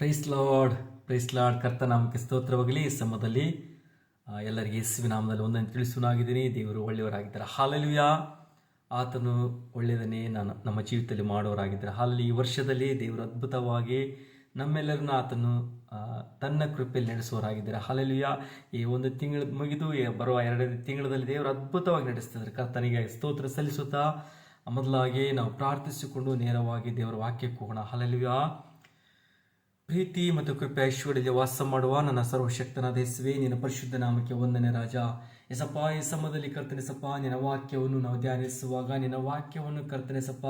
Price lord praise lord ಕರ್ತ ನಾಮಕ್ಕೆ ಸ್ತೋತ್ರವಾಗಲಿ. ಈ ಸಮಯದಲ್ಲಿ ಆ, ಎಲ್ಲರಿಗೆ ಯೇಸುವಿ ನಾಮದಲ್ಲಿ ಒಂದನ್ನು ತಿಳಿಸುವನಾಗಿದ್ದೀನಿ ದೇವರು ಒಳ್ಳೆಯವರಾಗಿದ್ದಾರೆ. ಹಾಲಲುಯ ಆತನು ಒಳ್ಳೆಯದನ್ನೇ ನಾನು ನಮ್ಮ ಜೀವಿತದಲ್ಲಿ ಮಾಡೋರಾಗಿದ್ದಾರೆ ಹಾಲಲ್ಲಿ ಈ ವರ್ಷದಲ್ಲಿ ದೇವರು ಅದ್ಭುತವಾಗಿ ನಮ್ಮೆಲ್ಲರನ್ನ ಆತನು ತನ್ನ ಕೃಪೆಯಲ್ಲಿ ನಡೆಸುವರಾಗಿದ್ದಾರೆ ಹಾಲಲುಯ ಈ ಒಂದು ತಿಂಗಳ ಮುಗಿದು ಬರುವ ಎರಡನೇ ತಿಂಗಳಲ್ಲಿ ದೇವರು ಅದ್ಭುತವಾಗಿ ನಡೆಸ್ತಿದ್ದಾರೆ. ಕರ್ತನಿಗೆ ಸ್ತೋತ್ರ ಸಲ್ಲಿಸುತ್ತಾ ಮೊದಲಾಗಿ ನಾವು ಪ್ರಾರ್ಥಿಸಿಕೊಂಡು ನೇರವಾಗಿ ದೇವರ ವಾಕ್ಯಕ್ಕೆ ಹೋಗೋಣ. ಹಾಲಲುಯ ಪ್ರೀತಿ ಮತ್ತು ಕೃಪೆ ಐಶ್ವರ್ಯ ವಾಸ ಮಾಡುವ ನನ್ನ ಸರ್ವಶಕ್ತನಾದ ಯೇಸುವೆ ನಿನ್ನ ಪರಿಶುದ್ಧ ನಾಮಕ್ಕೆ ವಂದನೆ ರಾಜ. ಎಸಪ್ಪ, ಈ ಸಮಯದಲ್ಲಿ ಕರ್ತನೆಸಪ್ಪ ನಿನ್ನ ವಾಕ್ಯವನ್ನು ನಾವು ಧ್ಯಾನಿಸುವಾಗ, ನಿನ್ನ ವಾಕ್ಯವನ್ನು ಕರ್ತನೆಸಪ್ಪ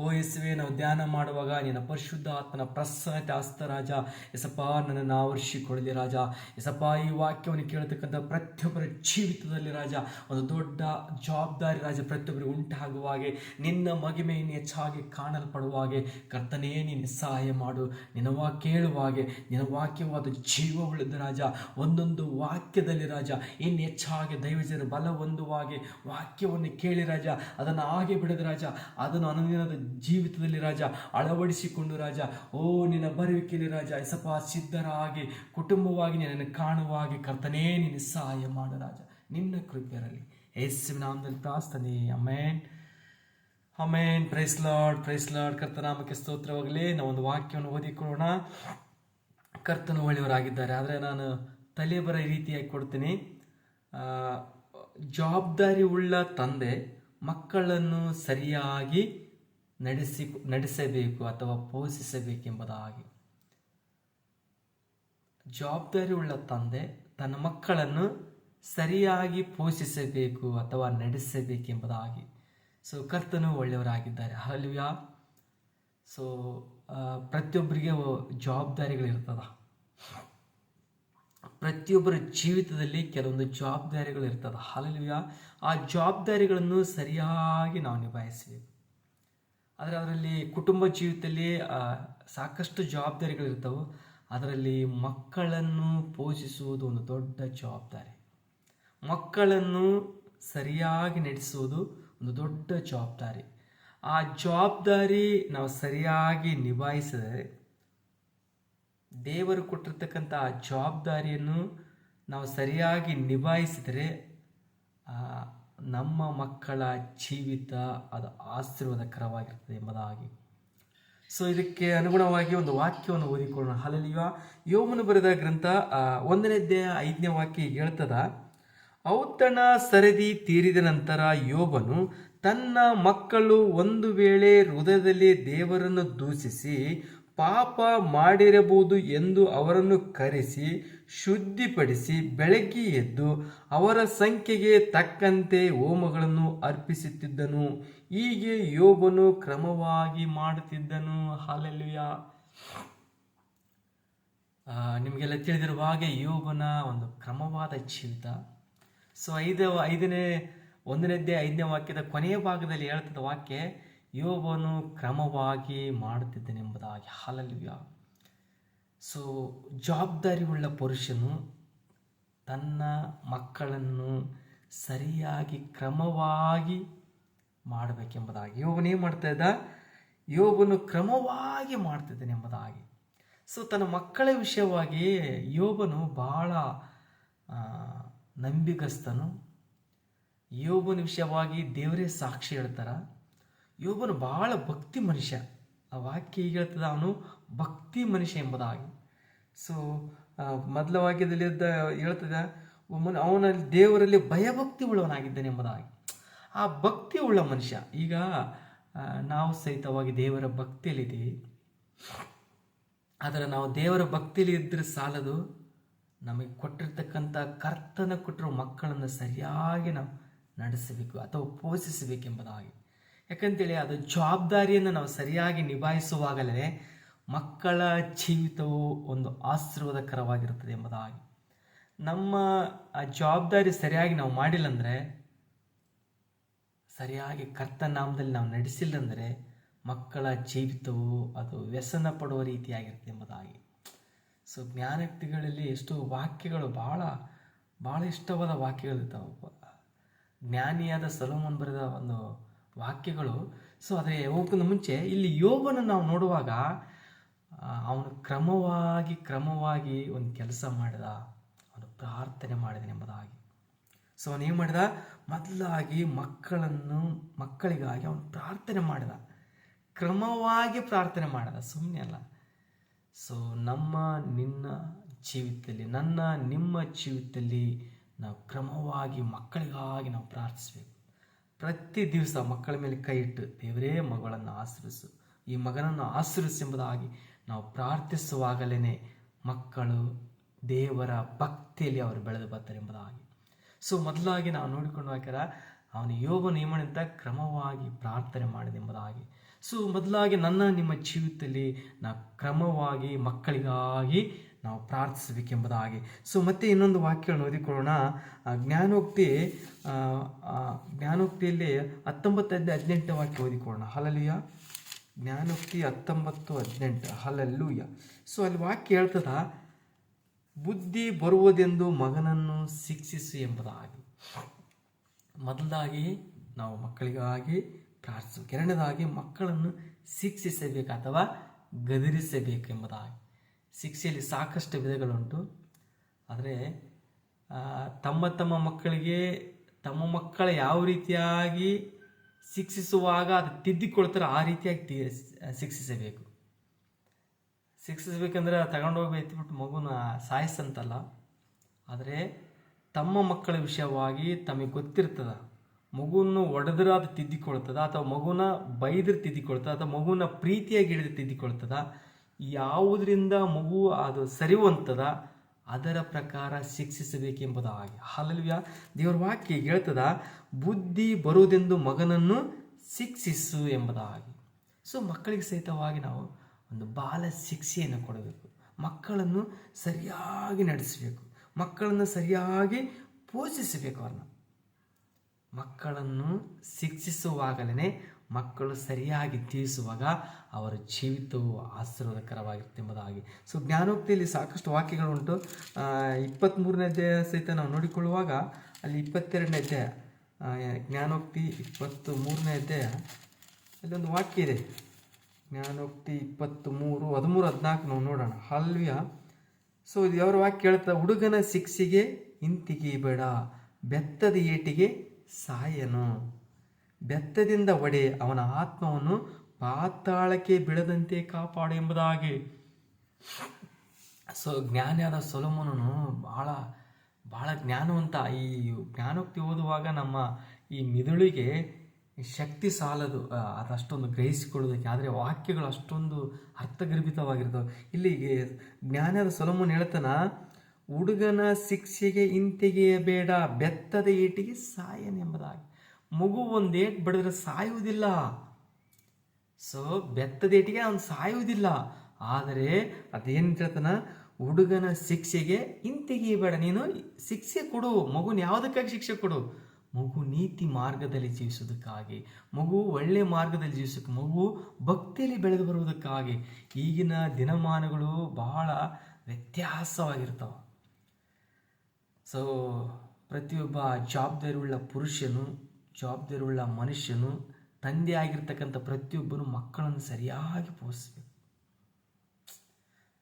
ಓ ಯೇಸುವೆ, ನಾವು ಧ್ಯಾನ ಮಾಡುವಾಗ, ನಿನ್ನ ಪರಿಶುದ್ಧ ಆತ್ಮನ ಪ್ರಸನ್ನತೆ ಆಸ್ತ ರಾಜ. ಎಸಪ್ಪ, ನನ್ನನ್ನು ಆವರಿಸಿಕೊಳ್ಳಲಿ ರಾಜ. ಎಸಪ್ಪ, ಈ ವಾಕ್ಯವನ್ನು ಕೇಳತಕ್ಕಂಥ ಪ್ರತಿಯೊಬ್ಬರ ಜೀವಿತದಲ್ಲಿ ರಾಜ, ಒಂದು ದೊಡ್ಡ ಜವಾಬ್ದಾರಿ ರಾಜ ಪ್ರತಿಯೊಬ್ಬರಿಗೆ ಉಂಟಾಗುವ ಹಾಗೆ, ನಿನ್ನ ಮಗಿಮೆಯನ್ನು ಹೆಚ್ಚಾಗಿ ಕಾಣಲ್ಪಡುವ ಹಾಗೆ, ಕರ್ತನೇ, ನೀನು ಸಹಾಯ ಮಾಡು. ನಿನ್ನ ವಾಕ್ಯ ಕೇಳುವ ಹಾಗೆ, ನಿನ್ನ ವಾಕ್ಯವಾದ ಜೀವವುಳ್ಳದ ರಾಜ. ಒಂದೊಂದು ವಾಕ್ಯದಲ್ಲಿ ರಾಜ, ಇನ್ನು ಹೆಚ್ಚಾಗಿ ದೈವಜನ ಬಲ ಹೊಂದುವಾಗೆ ವಾಕ್ಯವನ್ನು ಕೇಳಿ ರಾಜ, ಅದನ್ನು ಹಾಗೆ ಬಿಡದ ರಾಜ, ಅದನ್ನು ಅನುದಿನದ ಜೀವಿತದಲ್ಲಿ ರಾಜ, ಅಳವಡಿಸಿಕೊಂಡು ರಾಜ, ಓ ನಿನ್ನ ಬರುವಿಕೆಯಲ್ಲಿ ರಾಜ ಎಸಪ ಸಿದ್ಧರಾಗಿ, ಕುಟುಂಬವಾಗಿ ನಿನ್ನನ್ನು ಕಾಣುವಾಗೆ ಕರ್ತನೇ, ನಿನ್ನ ಸಹಾಯ ಮಾಡು ರಾಜ, ನಿನ್ನ ಕೃಪೆಯರಲ್ಲಿ ಯೇಸುವಿನ ನಾಮದಲ್ಲಿ ಪ್ರಾರ್ಥನೆ amen amen praise lord praise lord ಕರ್ತನಾಮಕ್ಕೆ ಸ್ತೋತ್ರವಾಗಲಿ. ನಾವು ಒಂದು ವಾಕ್ಯವನ್ನು ಓದಿಕೊಳ್ಳೋಣ. ಕರ್ತನು ಒಳ್ಳೆಯವರಾಗಿದ್ದಾರೆ. ಆದರೆ ನಾನು ತಲೆ ಬರ ರೀತಿಯಾಗಿ ಕೊಡ್ತೀನಿ. ಜವಾಬ್ದಾರಿ ಉಳ್ಳ ತಂದೆ ಮಕ್ಕಳನ್ನು ಸರಿಯಾಗಿ ನಡೆಸಿ, ನಡೆಸಬೇಕು ಅಥವಾ ಪೋಷಿಸಬೇಕೆಂಬುದಾಗಿ. ಜವಾಬ್ದಾರಿ ಉಳ್ಳ ತಂದೆ ತನ್ನ ಮಕ್ಕಳನ್ನು ಸರಿಯಾಗಿ ಪೋಷಿಸಬೇಕು ಅಥವಾ ನಡೆಸಬೇಕೆಂಬುದಾಗಿ. ಸೊ ಕರ್ತನು ಒಳ್ಳೆಯವರಾಗಿದ್ದಾರೆ. ಹಲ್ವ್ಯಾ ಸೊ ಪ್ರತಿಯೊಬ್ಬರಿಗೆ ಜವಾಬ್ದಾರಿಗಳಿರ್ತದ. ಪ್ರತಿಯೊಬ್ಬರ ಜೀವಿತದಲ್ಲಿ ಕೆಲವೊಂದು ಜವಾಬ್ದಾರಿಗಳು ಇರ್ತದೆ. ಹಾಲಲ್ವಿಯ ಆ ಜವಾಬ್ದಾರಿಗಳನ್ನು ಸರಿಯಾಗಿ ನಾವು ನಿಭಾಯಿಸಬೇಕು. ಆದರೆ ಅದರಲ್ಲಿ ಕುಟುಂಬ ಜೀವಿತದಲ್ಲಿ ಸಾಕಷ್ಟು ಜವಾಬ್ದಾರಿಗಳು ಇರ್ತವೆ. ಅದರಲ್ಲಿ ಮಕ್ಕಳನ್ನು ಪೋಷಿಸುವುದು ಒಂದು ದೊಡ್ಡ ಜವಾಬ್ದಾರಿ. ಮಕ್ಕಳನ್ನು ಸರಿಯಾಗಿ ನಡೆಸುವುದು ಒಂದು ದೊಡ್ಡ ಜವಾಬ್ದಾರಿ. ಆ ಜವಾಬ್ದಾರಿ ನಾವು ಸರಿಯಾಗಿ ನಿಭಾಯಿಸಿದರೆ ದೇವರು ಕೊಟ್ಟಿರ್ತಕ್ಕಂಥ ಆ ಜವಾಬ್ದಾರಿಯನ್ನು ನಾವು ಸರಿಯಾಗಿ ನಿಭಾಯಿಸಿದರೆ ನಮ್ಮ ಮಕ್ಕಳ ಜೀವಿತ ಅದು ಆಶೀರ್ವಾದಕರವಾಗಿರ್ತದೆ ಎಂಬುದಾಗಿ. ಸೊ ಇದಕ್ಕೆ ಅನುಗುಣವಾಗಿ ಒಂದು ವಾಕ್ಯವನ್ನು ಓದಿಕೊಳ್ಳೋಣ. ಹಾಲಲ್ಲಿಯ ಯೋಮನು ಬರೆದ ಗ್ರಂಥ ಒಂದನೇ ಅಧ್ಯಾಯ ಐದನೇ ವಾಕ್ಯ ಹೇಳ್ತದ, ಔತಣ ಸರದಿ ತೀರಿದ ನಂತರ ಯೋಬನು ತನ್ನ ಮಕ್ಕಳು ಒಂದು ವೇಳೆ ಹೃದಯದಲ್ಲಿ ದೇವರನ್ನು ದೂಷಿಸಿ ಪಾಪ ಮಾಡಿರಬಹುದು ಎಂದು ಅವರನ್ನು ಕರೆಸಿ, ಶುದ್ಧಿಪಡಿಸಿ ಬೆಳಗ್ಗೆ ಎದ್ದು ಅವರ ಸಂಖ್ಯೆಗೆ ತಕ್ಕಂತೆ ಹೋಮಗಳನ್ನು ಅರ್ಪಿಸುತ್ತಿದ್ದನು. ಹೀಗೆ ಯೋಬನು ಕ್ರಮವಾಗಿ ಮಾಡುತ್ತಿದ್ದನು. ಹಾಲೆಲ್ಲುಯ. ನಿಮಗೆಲ್ಲ ತಿಳಿದಿರುವ ಹಾಗೆ ಯೋಬನ ಒಂದು ಕ್ರಮವಾದ ಜೀವಿತ. ಸೊ ಐದು ಐದನೇ ಒಂದನೇದ್ದೇ ಐದನೇ ವಾಕ್ಯದ ಕೊನೆಯ ಭಾಗದಲ್ಲಿ ಹೇಳ್ತದ ವಾಕ್ಯ ಯೋಬನು ಕ್ರಮವಾಗಿ ಮಾಡುತ್ತಿದ್ದನೆಂಬುದಾಗಿ ಹಾಲಲ್ಯ ಸೊ ಜವಾಬ್ದಾರಿ ಉಳ್ಳ ಪುರುಷನು ತನ್ನ ಮಕ್ಕಳನ್ನು ಸರಿಯಾಗಿ ಕ್ರಮವಾಗಿ ಮಾಡಬೇಕೆಂಬುದಾಗಿ ಯೋಬನು ಮಾಡ್ತಾ ಇದ್ದ? ಯೋಬನು ಕ್ರಮವಾಗಿ ಮಾಡ್ತಿದ್ದಾನೆ ಎಂಬುದಾಗಿ ಸೊ ತನ್ನ ಮಕ್ಕಳ ವಿಷಯವಾಗಿ ಯೋಬನು ಬಹಳ ನಂಬಿಗಸ್ತನು. ಯೋಬನ ವಿಷಯವಾಗಿ ದೇವರೇ ಸಾಕ್ಷಿ ಹೇಳ್ತಾರ. ಯೋಬನು ಬಹಳ ಭಕ್ತಿ ಮನುಷ್ಯ. ಆ ವಾಕ್ಯ ಈಗ ಹೇಳ್ತದ, ಅವನು ಭಕ್ತಿ ಮನುಷ್ಯ ಎಂಬುದಾಗಿ. ಸೊ ಮೊದಲ ವಾಕ್ಯದಲ್ಲಿ ಇದ್ದ, ಹೇಳ್ತದ ಒಮ್ಮನ ಅವನಲ್ಲಿ, ದೇವರಲ್ಲಿ ಭಯಭಕ್ತಿ ಉಳ್ಳವನಾಗಿದ್ದಾನೆ ಎಂಬುದಾಗಿ. ಆ ಭಕ್ತಿ ಉಳ್ಳ ಮನುಷ್ಯ, ಈಗ ನಾವು ಸಹಿತವಾಗಿ ದೇವರ ಭಕ್ತಿಯಲ್ಲಿದ್ದೀವಿ ಆದರೆ ನಾವು ದೇವರ ಭಕ್ತಿಯಲ್ಲಿ ಇದ್ದರೆ ಸಾಲದು, ನಮಗೆ ಕೊಟ್ಟಿರ್ತಕ್ಕಂಥ ಕರ್ತನ ಕೊಟ್ಟಿರೋ ಮಕ್ಕಳನ್ನು ಸರಿಯಾಗಿ ನಾವು ನಡೆಸಬೇಕು ಅಥವಾ ಪೋಷಿಸಬೇಕೆಂಬುದಾಗಿ. ಯಾಕಂತೇಳಿ ಅದು ಜವಾಬ್ದಾರಿಯನ್ನು ನಾವು ಸರಿಯಾಗಿ ನಿಭಾಯಿಸುವಾಗಲೇ ಮಕ್ಕಳ ಜೀವಿತವು ಒಂದು ಆಶೀರ್ವಾದಕರವಾಗಿರುತ್ತದೆ ಎಂಬುದಾಗಿ. ನಮ್ಮ ಆ ಜವಾಬ್ದಾರಿ ಸರಿಯಾಗಿ ನಾವು ಮಾಡಿಲ್ಲ ಅಂದರೆ ಸರಿಯಾಗಿ ಕರ್ತನಾಮದಲ್ಲಿ ನಾವು ನಡೆಸಿಲ್ಲ ಅಂದರೆ ಮಕ್ಕಳ ಜೀವಿತವು ಅದು ವ್ಯಸನ ಪಡುವ ರೀತಿಯಾಗಿರುತ್ತೆ ಎಂಬುದಾಗಿ. ಸೊ, ಜ್ಞಾನಕ್ತಿಗಳಲ್ಲಿ ಎಷ್ಟೋ ವಾಕ್ಯಗಳು ಭಾಳ ಭಾಳ ಇಷ್ಟವಾದ ವಾಕ್ಯಗಳಿರ್ತಾವೆ ಜ್ಞಾನಿಯಾದ ಸಲೋಮನ್ ಬರೆದ ಒಂದು ವಾಕ್ಯಗಳು. ಸೊ ಅದೇ ಹೋಗೋಕ್ಕಿಂತ ಮುಂಚೆ ಇಲ್ಲಿ ಯೋಗನ ನಾವು ನೋಡುವಾಗ ಅವನು ಕ್ರಮವಾಗಿ ಕ್ರಮವಾಗಿ ಒಂದು ಕೆಲಸ ಮಾಡಿದ ಅವನು ಪ್ರಾರ್ಥನೆ ಮಾಡಿದನೆಂಬುದಾಗಿ ಸೊ ಅವನು ಏನು ಮಾಡಿದ? ಮೊದಲಾಗಿ ಮಕ್ಕಳನ್ನು, ಮಕ್ಕಳಿಗಾಗಿ ಅವನು ಪ್ರಾರ್ಥನೆ ಮಾಡಿದ. ಕ್ರಮವಾಗಿ ಪ್ರಾರ್ಥನೆ ಮಾಡಿದ. ಸುಮ್ಮನೆ ಅಲ್ಲ. ಸೊ ನಮ್ಮ, ನಿನ್ನ ಜೀವಿತದಲ್ಲಿ, ನನ್ನ, ನಿಮ್ಮ ಜೀವಿತದಲ್ಲಿ ನಾವು ಕ್ರಮವಾಗಿ ಮಕ್ಕಳಿಗಾಗಿ ನಾವು ಪ್ರಾರ್ಥಿಸಬೇಕು. ಪ್ರತಿ ದಿವಸ ಮಕ್ಕಳ ಮೇಲೆ ಕೈ ಇಟ್ಟು, ದೇವರೇ, ಮಗಳನ್ನು ಆಶ್ರಯಿಸು ಈ ಮಗನನ್ನು ಆಶ್ರಯಿಸೆಂಬುದಾಗಿ ನಾವು ಪ್ರಾರ್ಥಿಸುವಾಗಲೇ ಮಕ್ಕಳು ದೇವರ ಭಕ್ತಿಯಲ್ಲಿ ಅವರು ಬೆಳೆದು ಬರ್ತಾರೆ ಎಂಬುದಾಗಿ. ಸೊ ಮೊದಲಾಗಿ ನಾವು ನೋಡಿಕೊಂಡು ಹಾಕ್ಯಾರ ಅವನು ಯೋಗ ನಿಯಮನಿಂದ ಕ್ರಮವಾಗಿ ಪ್ರಾರ್ಥನೆ ಮಾಡಿದೆಂಬುದಾಗಿ ಸೊ ಮೊದಲಾಗಿ ನನ್ನ ನಿಮ್ಮ ಜೀವಿತದಲ್ಲಿ ನಾವು ಕ್ರಮವಾಗಿ ಮಕ್ಕಳಿಗಾಗಿ ನಾವು ಪ್ರಾರ್ಥಿಸಬೇಕೆಂಬುದಾಗಿ. ಸೊ ಮತ್ತೆ ಇನ್ನೊಂದು ವಾಕ್ಯವನ್ನು ಓದಿಕೊಳ್ಳೋಣ. ಜ್ಞಾನೋಕ್ತಿ ಜ್ಞಾನೋಕ್ತಿಯಲ್ಲಿ ಹತ್ತೊಂಬತ್ತೈದು ಹದಿನೆಂಟು ವಾಕ್ಯ ಓದಿಕೊಳ್ಳೋಣ. ಹಲಲಿಯ ಜ್ಞಾನೋಕ್ತಿ ಹತ್ತೊಂಬತ್ತು ಹದಿನೆಂಟು. ಹಲಲ್ಲೂಯ ಸೊ ಅಲ್ಲಿ ವಾಕ್ಯ ಹೇಳ್ತದ, ಬುದ್ಧಿ ಬರುವುದೆಂದು ಮಗನನ್ನು ಶಿಕ್ಷಿಸು ಎಂಬುದಾಗಿ. ಮೊದಲಾಗಿ ನಾವು ಮಕ್ಕಳಿಗಾಗಿ ಪ್ರಾರ್ಥಿಸಬೇಕು. ಎರಡನೇದಾಗಿ ಮಕ್ಕಳನ್ನು ಶಿಕ್ಷಿಸಬೇಕು ಅಥವಾ ಗದರಿಸಬೇಕು ಎಂಬುದಾಗಿ ಶಿಕ್ಷೆಯಲ್ಲಿ ಸಾಕಷ್ಟು ವಿಧಗಳುಂಟು. ಆದರೆ ತಮ್ಮ ತಮ್ಮ ಮಕ್ಕಳಿಗೆ, ತಮ್ಮ ಮಕ್ಕಳ ಯಾವ ರೀತಿಯಾಗಿ ಶಿಕ್ಷಿಸುವಾಗ ಅದು ತಿದ್ದಿಕೊಳ್ತಾರೆ ಆ ರೀತಿಯಾಗಿ ತಿ, ಶಿಕ್ಷಿಸಬೇಕು. ಶಿಕ್ಷಿಸಬೇಕಂದ್ರೆ ತಗೊಂಡೋಗಿ ಎತ್ಬಿಟ್ಟು ಮಗುನ ಸಾಯಿಸಂತಲ್ಲ ಆದರೆ, ತಮ್ಮ ಮಕ್ಕಳ ವಿಷಯವಾಗಿ ತಮಗೆ ಗೊತ್ತಿರ್ತದ. ಮಗುವನ್ನು ಒಡೆದ್ರೆ ಅದು ತಿದ್ದಿಕೊಳ್ತದ, ಅಥವಾ ಮಗುನ ಬೈದ್ರೆ ತಿದ್ದಿಕೊಳ್ತದ, ಅಥವಾ ಮಗುನ ಪ್ರೀತಿಯಾಗಿ ಹಿಡಿದು ತಿದ್ದಿಕೊಳ್ತದ. ಯಾವುದರಿಂದ ಮಗು ಅದು ಸರಿವಂತದ, ಅದರ ಪ್ರಕಾರ ಶಿಕ್ಷಿಸಬೇಕೆಂಬುದಾಗಿ. ಹಾಲಲ್ವ್ಯ ದೇವರ ವಾಕ್ಯ ಹೇಳ್ತದ, ಬುದ್ಧಿ ಬರುವುದೆಂದು ಮಗನನ್ನು ಶಿಕ್ಷಿಸು ಎಂಬುದಾಗಿ. ಸೊ ಮಕ್ಕಳಿಗೆ ಸಹಿತವಾಗಿ ನಾವು ಒಂದು ಬಾಲ ಶಿಕ್ಷೆಯನ್ನು ಕೊಡಬೇಕು. ಮಕ್ಕಳನ್ನು ಸರಿಯಾಗಿ ನಡೆಸಬೇಕು. ಮಕ್ಕಳನ್ನು ಸರಿಯಾಗಿ ಪೋಷಿಸಬೇಕು ಅವ್ರನ್ನ. ಮಕ್ಕಳನ್ನು ಶಿಕ್ಷಿಸುವಾಗಲೇ ಮಕ್ಕಳು ಸರಿಯಾಗಿ ತಿಳಿಸುವಾಗ ಅವರ ಜೀವಿತವು ಆಶೀರ್ವಾದಕರವಾಗಿರುತ್ತೆ ಎಂಬುದಾಗಿ. ಸೊ ಜ್ಞಾನೋಕ್ತಿಯಲ್ಲಿ ಸಾಕಷ್ಟು ವಾಕ್ಯಗಳುಂಟು. ಇಪ್ಪತ್ತ್ಮೂರನೇ ಅಧ್ಯಾಯ ಸಹಿತ ನಾವು ನೋಡಿಕೊಳ್ಳುವಾಗ ಅಲ್ಲಿ ಇಪ್ಪತ್ತೆರಡನೇ ಅಧ್ಯಾಯ ಜ್ಞಾನೋಕ್ತಿ ಇಪ್ಪತ್ತು ಮೂರನೇ ಅಧ್ಯಾಯ ಅಲ್ಲೊಂದು ವಾಕ್ಯ ಇದೆ. ಜ್ಞಾನೋಕ್ತಿ ಇಪ್ಪತ್ತು ಮೂರು ಹದಿಮೂರು, ಹದಿನಾಲ್ಕು ನಾವು ನೋಡೋಣ. ಹಲ್ವ್ಯ ಸೊ ಇದು ಯಾವ ವಾಕ್ಯ ಹೇಳ್ತಾ ಹುಡುಗನ ಶಿಕ್ಷೆಗೆ ಹಿಂತಿಗಿಬೇಡ ಬೆತ್ತದ ಏಟಿಗೆ ಸಾಯನು. ಬೆತ್ತದಿಂದ ಒಡೆ ಅವನ ಆತ್ಮವನ್ನು ಪಾತಾಳಕ್ಕೆ ಬಿಡದಂತೆ ಕಾಪಾಡು ಎಂಬುದಾಗಿ. ಸೊ, ಜ್ಞಾನಿಯಾದ ಸೊಲೋಮನನು ಭಾಳ ಭಾಳ ಜ್ಞಾನವಂತ. ಈ ಜ್ಞಾನೋಕ್ತಿ ಓದುವಾಗ ನಮ್ಮ ಈ ಮಿದುಳಿಗೆ ಶಕ್ತಿ ಸಾಲದು ಅದಷ್ಟೊಂದು ಗ್ರಹಿಸಿಕೊಳ್ಳೋದಕ್ಕೆ, ಆದರೆ ವಾಕ್ಯಗಳು ಅಷ್ಟೊಂದು ಅರ್ಥಗರ್ಭಿತವಾಗಿರ್ತವೆ. ಇಲ್ಲಿಗೆ ಜ್ಞಾನದ ಸೊಲಮನ್ ಹೇಳ್ತಾನ, ಹುಡುಗನ ಶಿಕ್ಷೆಗೆ ಹಿಂತೆಗೆಯಬೇಡ, ಬೆತ್ತದ ಏಟಿಗೆ ಸಾಯನೆಂಬುದಾಗಿ. ಮಗು ಒಂದು ಬಡಿದ್ರೆ ಸಾಯುವುದಿಲ್ಲ. ಸೊ ಬೆತ್ತದೇಟಿಗೆ ಅವನು ಸಾಯುವುದಿಲ್ಲ. ಆದರೆ ಅದೇನು ಹೇಳ್ತಾನ? ಹುಡುಗನ ಶಿಕ್ಷೆಗೆ ಹಿಂತೆಗೆಯಬೇಡ. ನೀನು ಶಿಕ್ಷೆ ಕೊಡು. ಮಗುನ ಯಾವುದಕ್ಕಾಗಿ ಶಿಕ್ಷೆ ಕೊಡು? ಮಗು ನೀತಿ ಮಾರ್ಗದಲ್ಲಿ ಜೀವಿಸೋದಕ್ಕಾಗಿ ಮಗು ಒಳ್ಳೆ ಮಾರ್ಗದಲ್ಲಿ ಜೀವಿಸೋಕೆ ಮಗು ಭಕ್ತಿಯಲ್ಲಿ ಬೆಳೆದು ಬರುವುದಕ್ಕಾಗಿ. ಈಗಿನ ದಿನಮಾನಗಳು ಬಹಳ ವ್ಯತ್ಯಾಸವಾಗಿರ್ತವೆ. ಸೊ ಪ್ರತಿಯೊಬ್ಬ ಜವಾಬ್ದಾರಿಯುಳ್ಳ ಪುರುಷನು ಜವಾಬ್ದಾರಿಯುಳ್ಳ ಮನುಷ್ಯನು ತಂದೆ ಆಗಿರ್ತಕ್ಕಂಥ ಪ್ರತಿಯೊಬ್ಬನು ಮಕ್ಕಳನ್ನು ಸರಿಯಾಗಿ ಪೋಷಿಸಬೇಕು.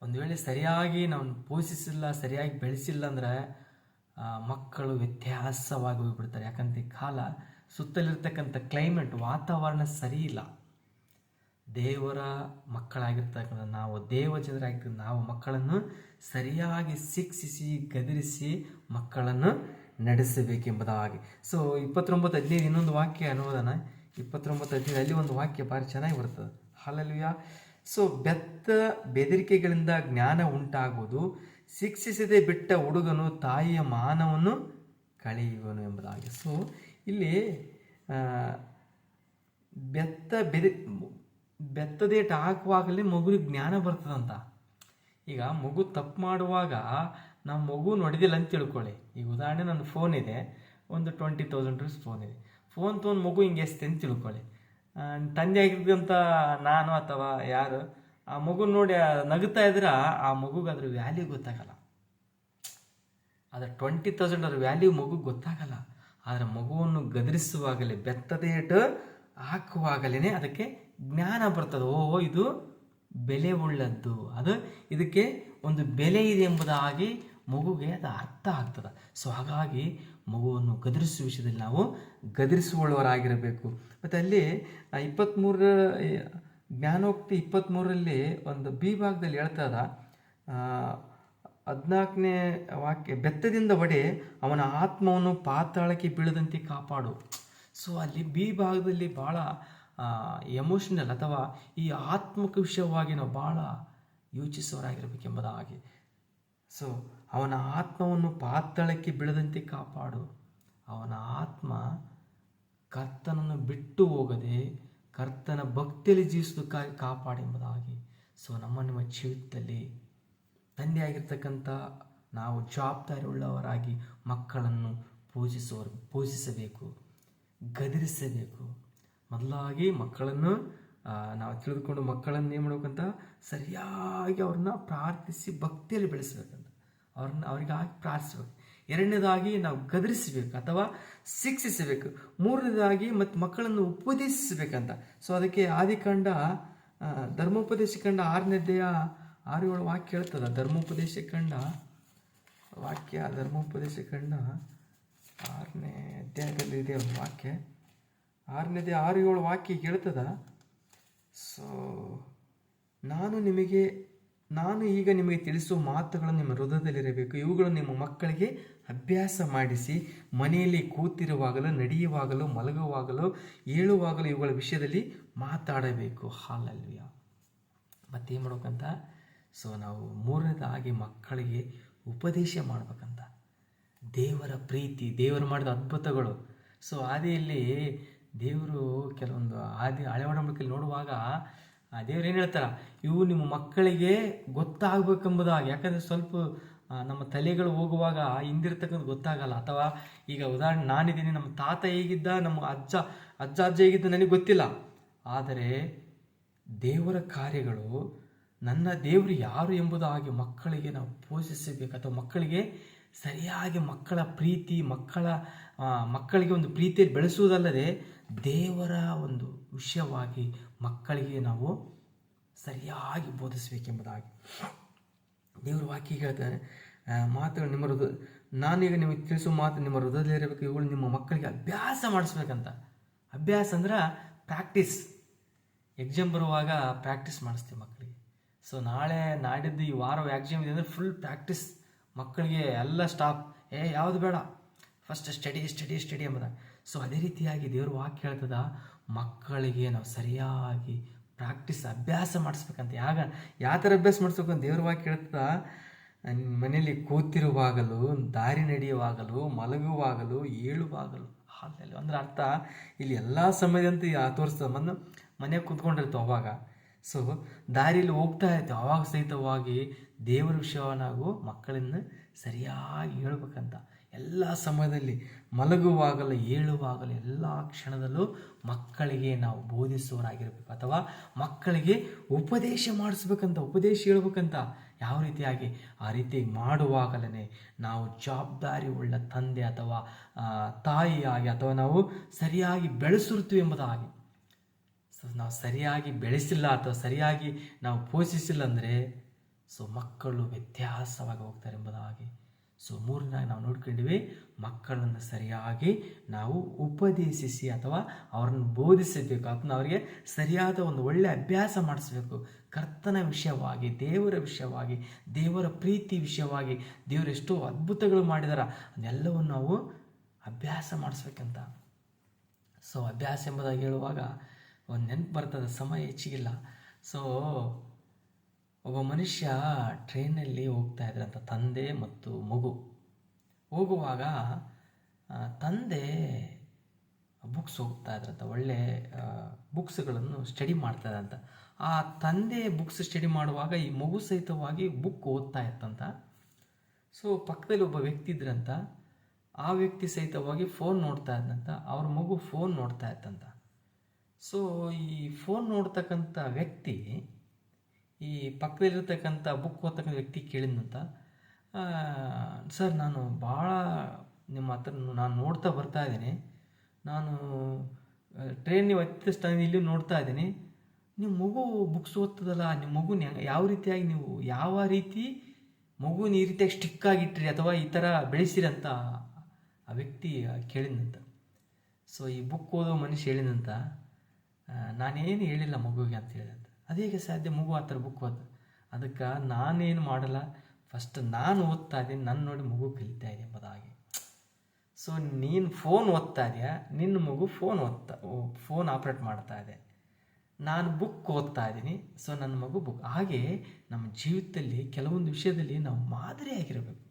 ಒಂದು ವೇಳೆ ಸರಿಯಾಗಿ ನಾವು ಪೋಷಿಸಿಲ್ಲ, ಸರಿಯಾಗಿ ಬೆಳೆಸಿಲ್ಲ ಅಂದರೆ ಮಕ್ಕಳು ವ್ಯತ್ಯಾಸವಾಗಿ ಹೋಗ್ಬಿಡ್ತಾರೆ. ಯಾಕಂದ್ರೆ ಕಾಲ ಸುತ್ತಲಿರ್ತಕ್ಕಂಥ ಕ್ಲೈಮೇಟ್ ವಾತಾವರಣ ಸರಿ ಇಲ್ಲ. ದೇವರ ಮಕ್ಕಳಾಗಿರ್ತಕ್ಕಂಥ ನಾವು, ದೇವ ಜನರಾಗಿರ್ತಕ್ಕಂಥ ನಾವು ಮಕ್ಕಳನ್ನು ಸರಿಯಾಗಿ ಶಿಕ್ಷಿಸಿ, ಗದರಿಸಿ ಮಕ್ಕಳನ್ನು ನಡೆಸಬೇಕೆಂಬುದಾಗಿ. ಸೊ ಇಪ್ಪತ್ತೊಂಬತ್ತು ಹದಿನೈದು ಇನ್ನೊಂದು ವಾಕ್ಯ ಅನುವಾದನ ಇಪ್ಪತ್ತೊಂಬತ್ತು ಹದಿನೈದು ಅಲ್ಲಿ ಒಂದು ವಾಕ್ಯ ಭಾರಿ ಚೆನ್ನಾಗಿ ಬರ್ತದೆ. ಹಾಲಲ್ವಿಯ ಸೊ ಬೆತ್ತ ಬೆದರಿಕೆಗಳಿಂದ ಜ್ಞಾನ ಉಂಟಾಗುವುದು, ಶಿಕ್ಷಿಸದೆ ಬಿಟ್ಟ ಹುಡುಗನು ತಾಯಿಯ ಮಾನವನ್ನು ಕಳೆಯುವನು ಎಂಬುದಾಗಿ. ಸೊ ಇಲ್ಲಿ ಬೆತ್ತ ಬೆದಿ ಬೆತ್ತದೇಟು ಹಾಕುವಾಗಲೇ ಮಗುವಿಗೆ ಜ್ಞಾನ ಬರ್ತದಂತ. ಈಗ ಮಗು ತಪ್ಪು ಮಾಡುವಾಗ ನಾವು ಮಗು ನೋಡಿದಿಲ್ಲ ಅಂತ ತಿಳ್ಕೊಳ್ಳಿ. ಈಗ ಉದಾಹರಣೆ ನನ್ನ ಫೋನ್ ಇದೆ. ಒಂದು ಟ್ವೆಂಟಿ ತೌಸಂಡ್ ರುಪೀಸ್ ಫೋನ್ ಇದೆ. ಫೋನ್ ತೊಗೊಂಡು ಮಗು ಹಿಂಗೆ ಎಷ್ಟು ಅಂತ ತಿಳ್ಕೊಳ್ಳಿ. ತಂದೆ ಆಗಿದ್ದಂಥ ನಾನು ಅಥವಾ ಯಾರು, ಆ ಮಗು ನೋಡಿ ನಗುತ್ತಾ ಇದ್ರೆ, ಆ ಮಗುಗೆ ಅದ್ರ ವ್ಯಾಲ್ಯೂ ಗೊತ್ತಾಗಲ್ಲ. ಅದರ ಟ್ವೆಂಟಿ ತೌಸಂಡ್ ಅದ್ರ ವ್ಯಾಲ್ಯೂ ಮಗು ಗೊತ್ತಾಗಲ್ಲ. ಆದರೆ ಮಗುವನ್ನು ಗದರಿಸುವಾಗಲೇ ಬೆತ್ತದೇಟು ಹಾಕುವಾಗಲೇ ಅದಕ್ಕೆ ಜ್ಞಾನ ಬರ್ತದೆ. ಓ ಇದು ಬೆಲೆ ಉಳ್ಳದ್ದು. ಅದು ಇದಕ್ಕೆ ಒಂದು ಬೆಲೆ ಇದೆ ಎಂಬುದಾಗಿ ಮಗುಗೆ ಅದು ಅರ್ಥ ಆಗ್ತದೆ. ಸೊ ಹಾಗಾಗಿ ಮಗುವನ್ನು ಗದರಿಸುವ ವಿಷಯದಲ್ಲಿ ನಾವು ಗದರಿಸುವವರಾಗಿರಬೇಕು ಮತ್ತು ಅಲ್ಲಿ ಇಪ್ಪತ್ತ್ಮೂರ ಜ್ಞಾನೋಕ್ತಿ ಇಪ್ಪತ್ತ್ಮೂರರಲ್ಲಿ ಒಂದು ಬಿ ಭಾಗದಲ್ಲಿ ಹೇಳ್ತದ ಹದಿನಾಲ್ಕನೇ ವಾಕ್ಯ, ಬೆತ್ತದಿಂದ ಒಡೆ ಅವನ ಆತ್ಮವನ್ನು ಪಾತಾಳಕ್ಕೆ ಬೀಳದಂತೆ ಕಾಪಾಡು. ಸೊ ಅಲ್ಲಿ ಬಿ ಭಾಗದಲ್ಲಿ ಭಾಳ ಎಮೋಷನಲ್ ಅಥವಾ ಈ ಆತ್ಮಕ ವಿಷಯವಾಗಿ ನಾವು ಭಾಳ ಯೋಚಿಸೋರಾಗಿರಬೇಕೆಂಬುದಾಗಿ ಸೊ ಅವನ ಆತ್ಮವನ್ನು ಪಾತಾಳಕ್ಕೆ ಬೀಳದಂತೆ ಕಾಪಾಡು. ಅವನ ಆತ್ಮ ಕರ್ತನನ್ನು ಬಿಟ್ಟು ಹೋಗದೆ ಕರ್ತನ ಭಕ್ತಿಯಲ್ಲಿ ಜೀವಿಸೋದಕ್ಕಾಗಿ ಕಾಪಾಡಿ ಎಂಬುದಾಗಿ. ಸೊ ನಮ್ಮ ನಿಮ್ಮ ಜೀವಿತದಲ್ಲಿ ತಂದೆಯಾಗಿರ್ತಕ್ಕಂಥ ನಾವು ಜವಾಬ್ದಾರಿ ಉಳ್ಳವರಾಗಿ ಮಕ್ಕಳನ್ನು ಪೂಜಿಸುವ ಪೂಜಿಸಬೇಕು, ಗದರಿಸಬೇಕು. ಮೊದಲಾಗಿ ಮಕ್ಕಳನ್ನು ನಾವು ತಿಳಿದುಕೊಂಡು ಮಕ್ಕಳನ್ನು ಏನು ಮಾಡಬೇಕಂತ ಸರಿಯಾಗಿ ಅವ್ರನ್ನ ಪ್ರಾರ್ಥಿಸಿ ಭಕ್ತಿಯಲ್ಲಿ ಬೆಳೆಸಬೇಕಂತ ಅವ್ರನ್ನ ಅವರಿಗಾಗಿ ಪ್ರಾರ್ಥಿಸಬೇಕು. ಎರಡನೇದಾಗಿ ನಾವು ಗದರಿಸಬೇಕು ಅಥವಾ ಶಿಕ್ಷಿಸಬೇಕು. ಮೂರನೇದಾಗಿ ಮತ್ತು ಮಕ್ಕಳನ್ನು ಉಪದೇಶಿಸಬೇಕಂತ. ಸೊ ಅದಕ್ಕೆ ಆದಿಕಾಂಡ ಕಂಡ ಧರ್ಮೋಪದೇಶ ಕಂಡ ಆರನೇದೆಯ ಆರು ಏಳು ವಾಕ್ಯ ಹೇಳ್ತದ ಧರ್ಮೋಪದೇಶ ಕಂಡ ವಾಕ್ಯ ಧರ್ಮೋಪದೇಶ ಕಂಡ ಆರನೇ ಅಧ್ಯಾಯದಲ್ಲಿ ಇದೆ ಒಂದು ವಾಕ್ಯ. ಆರನೇದೇ ಆರು ಏಳು ವಾಕ್ಯ ಹೇಳ್ತದ ಸೊ ನಾನು ನಿಮಗೆ ನಾನು ಈಗ ನಿಮಗೆ ತಿಳಿಸುವ ಮಾತುಗಳು ನಿಮ್ಮ ಹೃದಯದಲ್ಲಿರಬೇಕು. ಇವುಗಳು ನಿಮ್ಮ ಮಕ್ಕಳಿಗೆ ಅಭ್ಯಾಸ ಮಾಡಿಸಿ, ಮನೆಯಲ್ಲಿ ಕೂತಿರುವಾಗಲೂ, ನಡೆಯುವಾಗಲೂ, ಮಲಗುವಾಗಲೂ, ಏಳುವಾಗಲೂ ಇವುಗಳ ವಿಷಯದಲ್ಲಿ ಮಾತಾಡಬೇಕು. ಹಾಲಲ್ವಿಯ. ಮತ್ತೇನು ಮಾಡ್ಬೇಕಂತ? ಸೊ, ನಾವು ಮೂರನೇದಾಗಿ ಮಕ್ಕಳಿಗೆ ಉಪದೇಶ ಮಾಡ್ಬೇಕಂತ. ದೇವರ ಪ್ರೀತಿ, ದೇವರು ಮಾಡಿದ ಅದ್ಭುತಗಳು. ಸೊ ಆದಿಯಲ್ಲಿ ದೇವರು ಕೆಲವೊಂದು ಆದಿ ಹಳೆ ನೋಡುವಾಗ ಆ ದೇವ್ರು ಏನು ಹೇಳ್ತಾರ? ಇವು ನಿಮ್ಮ ಮಕ್ಕಳಿಗೆ ಗೊತ್ತಾಗಬೇಕೆಂಬುದಾಗಿ. ಯಾಕಂದರೆ ಸ್ವಲ್ಪ ನಮ್ಮ ತಲೆಗಳು ಹೋಗುವಾಗ ಹಿಂದಿರ್ತಕ್ಕಂಥ ಗೊತ್ತಾಗಲ್ಲ. ಅಥವಾ ಈಗ ಉದಾಹರಣೆ ನಾನಿದ್ದೀನಿ, ನಮ್ಮ ತಾತ ಹೇಗಿದ್ದ, ನಮ್ಮ ಅಜ್ಜ ಅಜ್ಜ ಅಜ್ಜ ಹೇಗಿದ್ದ ನನಗೆ ಗೊತ್ತಿಲ್ಲ. ಆದರೆ ದೇವರ ಕಾರ್ಯಗಳು ನನ್ನ ದೇವರು ಯಾರು ಎಂಬುದಾಗಿ ಮಕ್ಕಳಿಗೆ ನಾವು ಪೋಷಿಸಬೇಕು. ಅಥವಾ ಮಕ್ಕಳಿಗೆ ಸರಿಯಾಗಿ ಮಕ್ಕಳ ಪ್ರೀತಿ, ಮಕ್ಕಳ ಮಕ್ಕಳಿಗೆ ಒಂದು ಪ್ರೀತಿಯಲ್ಲಿ ಬೆಳೆಸುವುದಲ್ಲದೆ ದೇವರ ಒಂದು ವಿಷಯವಾಗಿ ಮಕ್ಕಳಿಗೆ ನಾವು ಸರಿಯಾಗಿ ಬೋಧಿಸಬೇಕೆಂಬುದಾಗಿ. ದೇವರು ವಾಕ್ಯ ಹೇಳ್ತಾರೆ ಮಾತುಗಳು ನಿಮ್ಮ ಹೃದಯ ನಾನೀಗ ನಿಮಗೆ ತಿಳಿಸುವ ಮಾತು ನಿಮ್ಮ ಹೃದಯದಲ್ಲಿರಬೇಕು ಇವುಗಳು ನಿಮ್ಮ ಮಕ್ಕಳಿಗೆ ಅಭ್ಯಾಸ ಮಾಡಿಸ್ಬೇಕಂತ. ಅಭ್ಯಾಸ ಅಂದ್ರೆ ಪ್ರಾಕ್ಟೀಸ್. ಎಕ್ಸಾಮ್ ಬರುವಾಗ ಪ್ರಾಕ್ಟೀಸ್ ಮಾಡಿಸ್ತೀವಿ ಮಕ್ಕಳಿಗೆ. ಸೊ ನಾಳೆ ನಾಡಿದ್ದು ಈ ವಾರ ಎಕ್ಸಾಮ್ ಇದೆ ಅಂದರೆ ಫುಲ್ ಪ್ರಾಕ್ಟೀಸ್. ಮಕ್ಕಳಿಗೆ ಎಲ್ಲ ಸ್ಟಾಪ್. ಏ, ಯಾವುದು ಬೇಡ. ಫಸ್ಟ್ ಸ್ಟಡಿ ಸ್ಟಡಿ ಸ್ಟಡಿ ಎಂಬುದ ಸೊ ಅದೇ ರೀತಿಯಾಗಿ ದೇವರು ವಾಕ್ಯ ಹೇಳ್ತದ, ಮಕ್ಕಳಿಗೆ ನಾವು ಸರಿಯಾಗಿ ಪ್ರಾಕ್ಟೀಸ್ ಅಭ್ಯಾಸ ಮಾಡಿಸ್ಬೇಕಂತ. ಯಾಗ, ಯಾವ ಥರ ಅಭ್ಯಾಸ ಮಾಡಿಸ್ಬೇಕು ಅಂತ ದೇವ್ರ ವಾಕ್ಯ ಹೇಳ್ತದ ಮನೆಯಲ್ಲಿ ಕೂತಿರುವಾಗಲೂ, ದಾರಿ ನಡೆಯುವಾಗಲೂ, ಮಲಗುವಾಗಲೂ, ಏಳುವಾಗಲೂ ಹಾಲಲ್ಲಿ ಅಂದ್ರೆ ಅರ್ಥ, ಇಲ್ಲಿ ಎಲ್ಲ ಸಮಯದಂತೂ ತೋರಿಸ್ತದೆ ಮೊದಲು ಮನೆಗೆ ಕೂತ್ಕೊಂಡಿರ್ತೇವೆ ಅವಾಗ. ಸೊ ದಾರಿಯಲ್ಲಿ ಹೋಗ್ತಾ ಇರ್ತೇವೆ. ಅವಾಗ ಸಹಿತವಾಗಿ ದೇವರ ವಿಷಯವನ್ನಾಗೂ ಮಕ್ಕಳನ್ನು ಸರಿಯಾಗಿ ಹೇಳ್ಬೇಕಂತ. ಎಲ್ಲ ಸಮಯದಲ್ಲಿ ಮಲಗುವಾಗಲ, ಏಳುವಾಗಲೂ ಎಲ್ಲ ಕ್ಷಣದಲ್ಲೂ ಮಕ್ಕಳಿಗೆ ನಾವು ಬೋಧಿಸುವವರಾಗಿರ್ಬೇಕು. ಅಥವಾ ಮಕ್ಕಳಿಗೆ ಉಪದೇಶ ಮಾಡಿಸ್ಬೇಕಂತ, ಉಪದೇಶ ಹೇಳ್ಬೇಕಂತ ಯಾವ ರೀತಿಯಾಗಿ? ಆ ರೀತಿ ಮಾಡುವಾಗಲೇ ನಾವು ಜವಾಬ್ದಾರಿ ಉಳ್ಳ ತಂದೆ ಅಥವಾ ತಾಯಿಯಾಗಿ ಅಥವಾ ನಾವು ಸರಿಯಾಗಿ ಬೆಳೆಸಿರ್ತೀವಿ ಎಂಬುದಾಗಿ. ಸೊ, ನಾವು ಸರಿಯಾಗಿ ಬೆಳೆಸಿಲ್ಲ ಅಥವಾ ಸರಿಯಾಗಿ ನಾವು ಪೋಷಿಸಿಲ್ಲ ಅಂದರೆ, ಸೊ ಮಕ್ಕಳು ವ್ಯತ್ಯಾಸವಾಗಿ ಹೋಗ್ತಾರೆ ಎಂಬುದಾಗಿ. ಸೊ ಮೂರನಾಗಿ ನಾವು ನೋಡ್ಕೊಂಡಿವಿ ಮಕ್ಕಳನ್ನು ಸರಿಯಾಗಿ ನಾವು ಉಪದೇಶಿಸಿ ಅಥವಾ ಅವ್ರನ್ನ ಬೋಧಿಸಬೇಕು. ಅದನ್ನ ಅವರಿಗೆ ಸರಿಯಾದ ಒಂದು ಒಳ್ಳೆಯ ಅಭ್ಯಾಸ ಮಾಡಿಸ್ಬೇಕು. ಕರ್ತನ ವಿಷಯವಾಗಿ, ದೇವರ ವಿಷಯವಾಗಿ, ದೇವರ ಪ್ರೀತಿ ವಿಷಯವಾಗಿ ದೇವರೆಷ್ಟೋ ಅದ್ಭುತಗಳು ಮಾಡಿದಾರ. ಅದೆಲ್ಲವನ್ನು ನಾವು ಅಭ್ಯಾಸ ಮಾಡಿಸ್ಬೇಕಂತ. ಸೊ ಅಭ್ಯಾಸ ಎಂಬುದಾಗಿ ಹೇಳುವಾಗ ಒಂದು ನೆನಪು ಬರ್ತದೆ, ಸಮಯ ಹೆಚ್ಚಿಗಿಲ್ಲ. ಸೊ ಒಬ್ಬ ಮನುಷ್ಯ ಟ್ರೈನಲ್ಲಿ ಹೋಗ್ತಾ ಇದ್ರಂತ ತಂದೆ ಮತ್ತು ಮಗು. ಹೋಗುವಾಗ ತಂದೆ ಬುಕ್ಸ್ ಹೋಗ್ತಾ ಇದ್ರಂತ ಒಳ್ಳೆ ಬುಕ್ಸ್ಗಳನ್ನು ಸ್ಟಡಿ ಮಾಡ್ತಾ ಇದ್ರಂತ ಆ ತಂದೆ ಬುಕ್ಸ್ ಸ್ಟಡಿ ಮಾಡುವಾಗ ಈ ಮಗು ಸಹಿತವಾಗಿ ಬುಕ್ ಓದ್ತಾ ಇತ್ತಂತ ಸೊ, ಪಕ್ಕದಲ್ಲಿ ಒಬ್ಬ ವ್ಯಕ್ತಿ ಇದ್ರಂತ ಆ ವ್ಯಕ್ತಿ ಸಹಿತವಾಗಿ ಫೋನ್ ನೋಡ್ತಾ ಇದ್ದಂತ ಅವ್ರ ಮಗು ಫೋನ್ ನೋಡ್ತಾ ಇತ್ತಂತ ಸೊ, ಈ ಫೋನ್ ನೋಡ್ತಕ್ಕಂಥ ವ್ಯಕ್ತಿ ಈ ಪಕ್ಕದಲ್ಲಿರ್ತಕ್ಕಂಥ ಬುಕ್ ಓದ್ತಕ್ಕಂಥ ವ್ಯಕ್ತಿ ಕೇಳಿದ್ನಂತ ಸರ್, ನಾನು ಭಾಳ ನಿಮ್ಮ ಹತ್ರ ನಾನು ನೋಡ್ತಾ ಬರ್ತಾ ಇದ್ದೀನಿ. ನಾನು ಟ್ರೈನ್ ನೀವು ಹತ್ತಿದ ಟೈಮ್ ಇಲ್ಲಿ ನೋಡ್ತಾ ಇದ್ದೀನಿ. ನಿಮ್ಮ ಮಗು ಬುಕ್ಸ್ ಓದ್ತದಲ್ಲ ನಿಮ್ಮ ಹೆಂಗ್- ಯಾವ ರೀತಿಯಾಗಿ ನೀವು, ಯಾವ ರೀತಿ ಮಗುನ ಈ ರೀತಿಯಾಗಿ ಸ್ಟಿಕ್ ಆಗಿಟ್ಟಿರಿ ಅಥವಾ ಈ ಥರ ಬೆಳೆಸಿರಿ ಅಂತ ಆ ವ್ಯಕ್ತಿ ಕೇಳಿದಂತ ಸೊ ಈ ಬುಕ್ ಓದೋ ಮನುಷ್ಯ ಹೇಳಿದಂತ ನಾನೇನು ಹೇಳಿಲ್ಲ ಮಗುವಿಗೆ ಅಂತ ಹೇಳಿದಂತ ಅದೇಗೆ ಸಾಧ್ಯ ಮಗು ಆ ಥರ ಬುಕ್ ಓದ ಅದಕ್ಕೆ ನಾನೇನು ಮಾಡಲ್ಲ. ಫಸ್ಟ್ ನಾನು ಓದ್ತಾ ಇದ್ದೀನಿ ನನ್ನ ನೋಡಿ ಮಗು ಕಲಿತಾ ಇದೆ ಎಂಬುದಾಗಿ. ಸೊ ನೀನು ಫೋನ್ ಓದ್ತಾ ಇದೆಯಾ? ನಿನ್ನ ಮಗು ಫೋನ್ ಓದ್ತಾ ಫೋನ್ ಆಪ್ರೇಟ್ ಮಾಡ್ತಾ ಇದೆ. ನಾನು ಬುಕ್ ಓದ್ತಾ ಇದ್ದೀನಿ ಸೊ ನನ್ನ ಮಗು ಬುಕ್ ಹಾಗೆ ನಮ್ಮ ಜೀವಿತದಲ್ಲಿ ಕೆಲವೊಂದು ವಿಷಯದಲ್ಲಿ ನಾವು ಮಾದರಿಯಾಗಿರಬೇಕು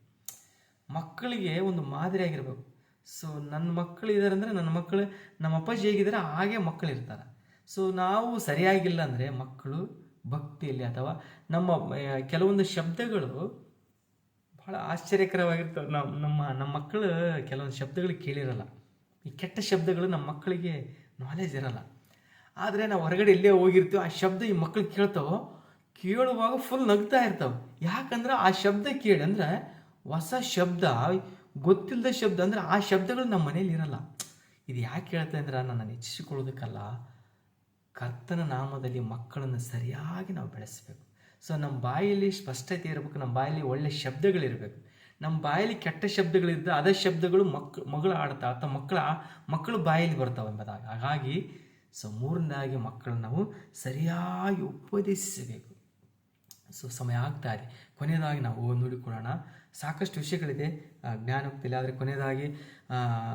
ಮಕ್ಕಳಿಗೆ ಒಂದು ಮಾದರಿಯಾಗಿರಬೇಕು ಸೊ ನನ್ನ ಮಕ್ಕಳು ಅಂದರೆ ನನ್ನ ಮಕ್ಕಳು ನಮ್ಮ ಅಪ್ಪಾಜಿ ಹೇಗಿದ್ದಾರೆ ಹಾಗೆ ಮಕ್ಕಳು ಇರ್ತಾರೆ. ಸೊ ನಾವು ಸರಿಯಾಗಿಲ್ಲ ಅಂದರೆ ಮಕ್ಕಳು ಭಕ್ತಿಯಲ್ಲಿ ಅಥವಾ ನಮ್ಮ ಕೆಲವೊಂದು ಶಬ್ದಗಳು ಭಾಳ ಆಶ್ಚರ್ಯಕರವಾಗಿರ್ತವೆ. ನಮ್ಮ ನಮ್ಮ ನಮ್ಮ ಮಕ್ಕಳು ಕೆಲವೊಂದು ಶಬ್ದಗಳು ಕೇಳಿರಲ್ಲ. ಈ ಕೆಟ್ಟ ಶಬ್ದಗಳು ನಮ್ಮ ಮಕ್ಕಳಿಗೆ ನಾಲೆಜ್ ಇರಲ್ಲ. ಆದರೆ ನಾವು ಹೊರಗಡೆ ಎಲ್ಲೇ ಹೋಗಿರ್ತೀವಿ, ಆ ಶಬ್ದ ಈ ಮಕ್ಕಳು ಕೇಳ್ತಾವೋ, ಕೇಳುವಾಗ ಫುಲ್ ನಗ್ತಾ ಇರ್ತಾವೆ. ಯಾಕಂದ್ರೆ ಆ ಶಬ್ದ ಕೇಳಿ ಅಂದ್ರೆ ಹೊಸ ಶಬ್ದ ಗೊತ್ತಿಲ್ಲದ ಶಬ್ದ ಅಂದ್ರೆ ಆ ಶಬ್ದಗಳು ನಮ್ಮ ಮನೇಲಿ ಇರಲ್ಲ. ಇದು ಯಾಕೆ ಹೇಳ್ತಾ ಅಂದ್ರೆ ನನ್ನನ್ನು ಹೆಚ್ಚಿಸಿಕೊಳ್ಳೋದಕ್ಕಲ್ಲ ಕರ್ತನ ನಾಮದಲ್ಲಿ ಮಕ್ಕಳನ್ನು ಸರಿಯಾಗಿ ನಾವು ಬೆಳೆಸಬೇಕು. ಸೊ ನಮ್ಮ ಬಾಯಲ್ಲಿ ಸ್ಪಷ್ಟತೆ ಇರಬೇಕು ನಮ್ಮ ಬಾಯಲ್ಲಿ ಒಳ್ಳೆ ಶಬ್ದಗಳಿರಬೇಕು. ನಮ್ಮ ಬಾಯಲ್ಲಿ ಕೆಟ್ಟ ಶಬ್ದಗಳಿದ್ದ ಅದೇ ಶಬ್ದಗಳು ಮಕ್, ಮಗಳು ಆಡ್ತಾ ಅಥವಾ ಮಕ್ಕಳ, ಮಕ್ಕಳು ಬಾಯಲ್ಲಿ ಬರ್ತಾವೆ ಎಂಬುದಾಗಿ. ಹಾಗಾಗಿ, ಸೊ, ಮೂರನೇದಾಗಿ ಮಕ್ಕಳನ್ನು ನಾವು ಸರಿಯಾಗಿ ಉಪದೇಶಿಸಬೇಕು. ಸೊ ಸಮಯ ಆಗ್ತಾ ಇದೆ. ಕೊನೆಯದಾಗಿ ನಾವು ನೋಡಿಕೊಳ್ಳೋಣ. ಸಾಕಷ್ಟು ವಿಷಯಗಳಿದೆ ಜ್ಞಾನೋಕ್ತಿಯಲ್ಲಿ. ಆದರೆ ಕೊನೆಯದಾಗಿ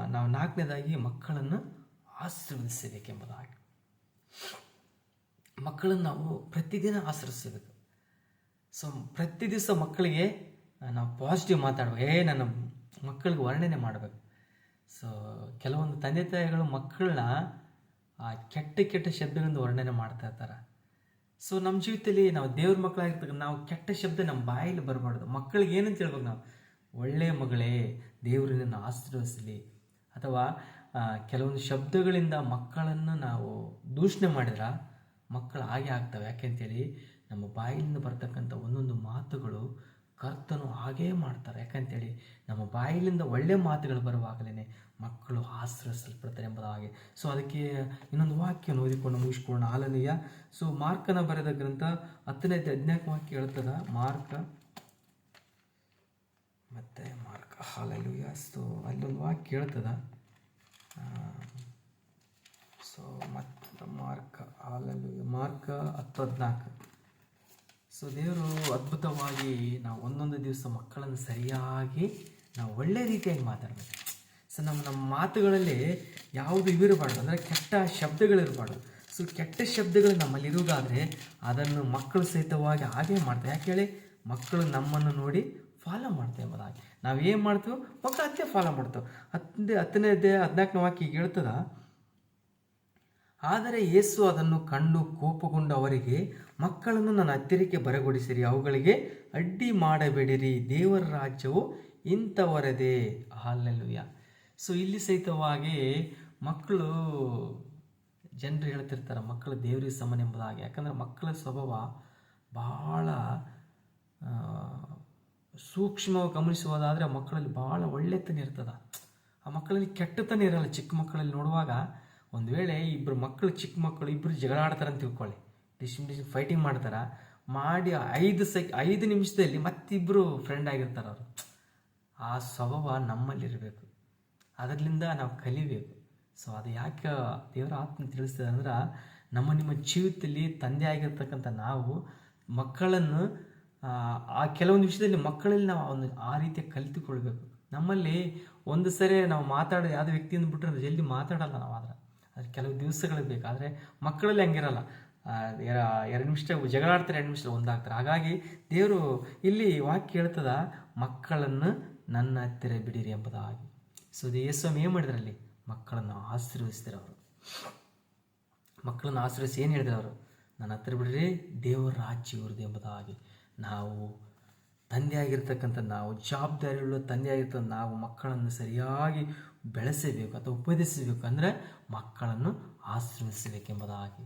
ನಾವು ನಾಲ್ಕನೇದಾಗಿ ಮಕ್ಕಳನ್ನು ಆಶೀರ್ವದಿಸಬೇಕೆಂಬುದಾಗಿ. ಮಕ್ಕಳನ್ನು ನಾವು ಪ್ರತಿದಿನ ಆಸರಿಸಬೇಕು ಸೊ ಪ್ರತಿ ದಿವಸ ಮಕ್ಕಳಿಗೆ ನಾವು ಪಾಸಿಟಿವ್ ಮಾತಾಡಬೇಕು ಏ, ನನ್ನ ಮಕ್ಕಳಿಗೆ ವರ್ಣನೆ ಮಾಡಬೇಕು. ಸೊ ಕೆಲವೊಂದು ತಂದೆ ತಾಯಿಗಳು ಮಕ್ಕಳನ್ನ, ಆ ಕೆಟ್ಟ ಕೆಟ್ಟ ಶಬ್ದಗಳಿಂದ ವರ್ಣನೆ ಮಾಡ್ತಾ ಇರ್ತಾರೆ. ಸೊ ನಮ್ಮ ಜೀವಿತದಲ್ಲಿ ನಾವು ದೇವ್ರ ಮಕ್ಕಳಾಗಿರ್ತಕ್ಕ ನಾವು ಕೆಟ್ಟ ಶಬ್ದ ನಮ್ಮ ಬಾಯಲ್ಲಿ ಬರಬಾರ್ದು. ಮಕ್ಕಳಿಗೆ ಏನಂತ ಹೇಳ್ಬೇಕು ನಾವು? ಒಳ್ಳೆಯ ಮಗಳೇ, ದೇವರನ್ನು ಆಶೀರ್ವದಿಸಲಿ. ಅಥವಾ ಕೆಲವೊಂದು ಶಬ್ದಗಳಿಂದ ಮಕ್ಕಳನ್ನು ನಾವು ದೂಷಣೆ ಮಾಡಿದ್ರೆ ಮಕ್ಕಳು ಹಾಗೆ ಆಗ್ತವೆ. ಯಾಕೆಂತೇಳಿ ನಮ್ಮ ಬಾಯಿಯಿಂದ ಬರ್ತಕ್ಕಂಥ ಒಂದೊಂದು ಮಾತುಗಳು ಕರ್ತನು ಹಾಗೇ ಮಾಡ್ತಾರೆ. ಯಾಕಂತೇಳಿ ನಮ್ಮ ಬಾಯಿಲಿಂದ ಒಳ್ಳೆ ಮಾತುಗಳು ಬರುವಾಗಲೇ ಮಕ್ಕಳು ಆಶ್ರಯಿಸಲ್ಪಡ್ತಾರೆ ಎಂಬುದಾಗಿ ಸೊ ಅದಕ್ಕೆ ಇನ್ನೊಂದು ವಾಕ್ಯ ಓದಿಕೊಂಡು ಮುಗಿಸ್ಕೊಳ್ಳೋಣ. ಆಲನೀಯ ಸೊ ಮಾರ್ಕನ ಬರೆದ ಗ್ರಂಥ ಹತ್ತನೇ ಹದಿನಾಲ್ಕು ವಾಕ್ಯ ಹೇಳ್ತದ, ಮಾರ್ಕ. ಮತ್ತೆ ಮಾರ್ಕ. ಹಾಲಲುಯ ಸೊ ಅಲ್ಲೊಂದು ವಾಕ್ಯ ಹೇಳ್ತದ. ಸೊ ಮತ್ತು ಮಾರ್ಕ, ಹಾಲಲ್ಲಿ, ಮಾರ್ಕ ಹತ್ತು ಹದಿನಾಲ್ಕು ಸೊ ದೇವರು ಅದ್ಭುತವಾಗಿ ನಾವು ಒಂದೊಂದು ದಿವಸ ಮಕ್ಕಳನ್ನು ಸರಿಯಾಗಿ ನಾವು ಒಳ್ಳೆ ರೀತಿಯಾಗಿ ಮಾತಾಡಬೇಕು. ಸೊ ನಮ್ಮ ನಮ್ಮ ಮಾತುಗಳಲ್ಲಿ ಯಾವುದು ಇವಿರಬಾರ್ದು, ಅಂದರೆ ಕೆಟ್ಟ ಶಬ್ದಗಳಿರಬಾರ್ದು. ಸೊ ಕೆಟ್ಟ ಶಬ್ದಗಳು ನಮ್ಮಲ್ಲಿ ಇರುವುದಾದರೆ ಅದನ್ನು ಮಕ್ಕಳು ಸಹಿತವಾಗಿ ಹಾಗೆ ಮಾಡ್ತಾರೆ. ಯಾಕೆ ಹೇಳಿ? ಮಕ್ಕಳು ನಮ್ಮನ್ನು ನೋಡಿ ಫಾಲೋ ಮಾಡ್ತೇವೆ ಎಂಬುದಾಗಿ. ನಾವು ಏನು ಮಾಡ್ತೇವೆ ಮಕ್ಕಳು ಅದೇ ಫಾಲೋ ಮಾಡ್ತೇವೆ. ಹತ್ತನೇ ಹತ್ತನೇ ಹದಿನಾಲ್ಕನೇ ವಾಕ್ಯ ಹೇಳ್ತದ, ಆದರೆ ಯೇಸು ಅದನ್ನು ಕಂಡು ಕೋಪಗೊಂಡು ಅವರಿಗೆ, ಮಕ್ಕಳನ್ನು ನನ್ನ ಹತ್ತಿರಕ್ಕೆ ಬರಗೊಡಿಸಿರಿ, ಅವುಗಳಿಗೆ ಅಡ್ಡಿ ಮಾಡಬೇಡಿರಿ, ದೇವರ ರಾಜ್ಯವು ಇಂಥವರದೇ. ಹಾಲೆಲುಯ್ಯ. ಸೊ ಇಲ್ಲಿ ಸಹಿತವಾಗಿ ಮಕ್ಕಳು, ಜನರು ಹೇಳ್ತಿರ್ತಾರೆ, ಮಕ್ಕಳು ದೇವರಿಗೆ ಸಮನೆಂಬುದಾಗಿ. ಯಾಕಂದರೆ ಮಕ್ಕಳ ಸ್ವಭಾವ ಭಾಳ ಸೂಕ್ಷ್ಮವಾಗಿ ಗಮನಿಸುವುದಾದರೆ ಮಕ್ಕಳಲ್ಲಿ ಭಾಳ ಒಳ್ಳೆತನ ಇರ್ತದೆ. ಆ ಮಕ್ಕಳಲ್ಲಿ ಕೆಟ್ಟತನ ಇರಲ್ಲ. ಚಿಕ್ಕ ಮಕ್ಕಳಲ್ಲಿ ನೋಡುವಾಗ ಒಂದು ವೇಳೆ ಇಬ್ಬರು ಮಕ್ಕಳು, ಚಿಕ್ಕ ಮಕ್ಕಳು ಇಬ್ಬರು ಜಗಳ ಆಡ್ತಾರೆ ಅಂತ ತಿಳ್ಕೊಳ್ಳಿ. ಡಿಸಿಮ್ ಡಿಸಿಮ್ ಫೈಟಿಂಗ್ ಮಾಡ್ತಾರೆ. ಮಾಡಿ ಐದು ಸೆಕ್, ಐದು ನಿಮಿಷದಲ್ಲಿ ಮತ್ತಿಬ್ಬರು ಫ್ರೆಂಡ್ ಆಗಿರ್ತಾರೆ ಅವರು. ಆ ಸ್ವಭಾವ ನಮ್ಮಲ್ಲಿರಬೇಕು ಅದರಿಂದ ನಾವು ಕಲಿಬೇಕು. ಸೊ ಅದು ಯಾಕೆ ದೇವರ ಆತ್ಮ ತಿಳಿಸ್ತದೆ ಅಂದ್ರೆ ನಮ್ಮ ನಿಮ್ಮ ಜೀವಿತದಲ್ಲಿ ತಂದೆ ಆಗಿರ್ತಕ್ಕಂಥ ನಾವು ಮಕ್ಕಳನ್ನು ಆ, ಕೆಲವೊಂದು ವಿಷಯದಲ್ಲಿ ಮಕ್ಕಳಲ್ಲಿ ನಾವು ಒಂದು ಆ ರೀತಿ ಕಲಿತುಕೊಳ್ಬೇಕು. ನಮ್ಮಲ್ಲಿ ಒಂದು ಸರಿ ನಾವು ಮಾತಾಡೋ ಯಾವುದೇ ವ್ಯಕ್ತಿಯಿಂದ ಬಿಟ್ಟರೆ ಜಲ್ದಿ ಮಾತಾಡಲ್ಲ ನಾವು ಆದ್ರೆ. ಅದು ಕೆಲವು ದಿವಸಗಳು ಬೇಕು. ಆದರೆ ಮಕ್ಕಳಲ್ಲಿ ಹಂಗಿರಲ್ಲ. ಎರಡು ನಿಮಿಷ ಜಗಳಾಡ್ತಾರೆ ಎರಡು ನಿಮಿಷ ಒಂದಾಗ್ತಾರೆ. ಹಾಗಾಗಿ ದೇವರು ಇಲ್ಲಿ ವಾಕ್ಯ ಹೇಳ್ತದ ಮಕ್ಕಳನ್ನು ನನ್ನ ಹತ್ತಿರ ಬಿಡಿರಿ ಎಂಬುದಾಗಿ. ಸೊ ಇದು ಯೇಸ್ವಾಮಿ ಏನು ಮಾಡಿದ್ರು ಅಲ್ಲಿ ಮಕ್ಕಳನ್ನು ಆಶೀರ್ವದಿಸಿದ್ರು ಅವರು. ಮಕ್ಕಳನ್ನು ಆಶ್ರಯಿಸಿ ಏನು ಹೇಳಿದ್ರು ಅವರು? ನನ್ನ ಹತ್ತಿರ ಬಿಡಿರಿ ದೇವರ ರಾಜ್ಯ ಇವ್ರದ್ದು ಎಂಬುದಾಗಿ. ನಾವು ತಂದೆಯಾಗಿರ್ತಕ್ಕಂಥ ನಾವು, ಜವಾಬ್ದಾರಿಯುಳ್ಳ ತಂದೆಯಾಗಿರ್ತಕ್ಕಂಥ ನಾವು ಮಕ್ಕಳನ್ನು ಸರಿಯಾಗಿ ಬೆಳೆಸಬೇಕು ಅಥವಾ ಉಪದೇಶಿಸಬೇಕು ಅಂದರೆ ಮಕ್ಕಳನ್ನು ಆಶ್ರಯಿಸಬೇಕೆಂಬುದಾಗಿ